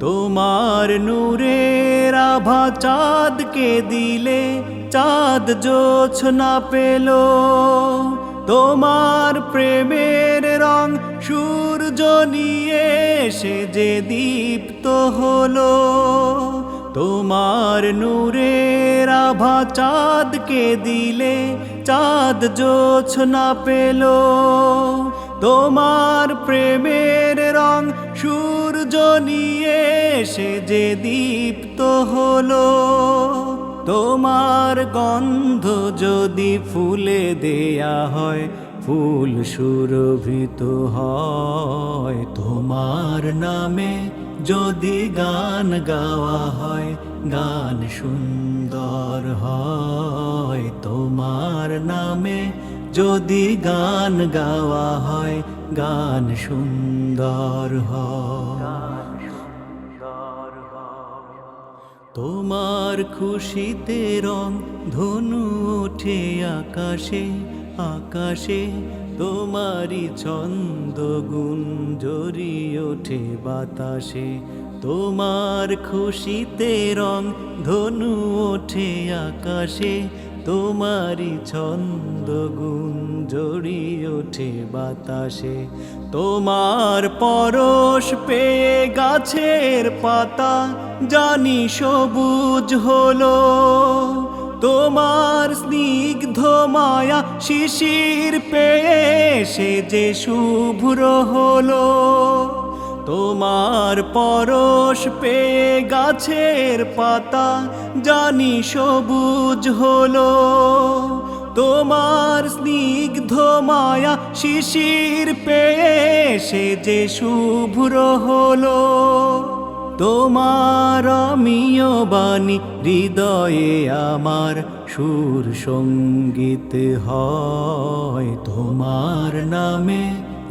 তোমার নূরের আভা চাঁদকে দিলে, চাঁদ জোছনা পেল। তোমার প্রেমের রং সূর্য নিয়ে সে যে দীপ্ত হলো। তোমার নূরের আভা চাঁদকে দিলে, চাঁদ জোছনা পেল। তোমার প্রেমের রং সূর্য নিয়ে সে যে দীপ্ত হলো, তোমার গন্ধ যদি ফুলে দেয়া হয়, ফুল সুরভিত হয়। তোমার নামে যদি গান গাওয়া হয়, গান সুন্দর হয়। তোমার নামে যদি গান গাওয়া হয়, গান সুন্দর হয়। তোমার খুশিতে রং ধনু ওঠে আকাশে আকাশে তোমারই ছন্দ গুণ জরি ওঠে বাতাসে। তোমার খুশিতে রং ধনু ওঠে আকাশে তোমারই ছন্দ গুণ জড়ি ওঠে বাতাসে। তোমার পরশ পেয়ে গাছের পাতা, জানি সবুজ হলো। তোমার স্নিগ্ধ মায়া শিশির পেয়ে সে যে শুভ্র হলো। তোমার পরশ পেয়ে গাছের পাতা, জানি সবুজ হলো। তোমার স্নিগ্ধ মায়া শিশির পেয়ে সে যে শুভ্র হলো। তোমার অমিয় বাণী হৃদয়ে আমার সুর সংগীত হয়। তোমার নামে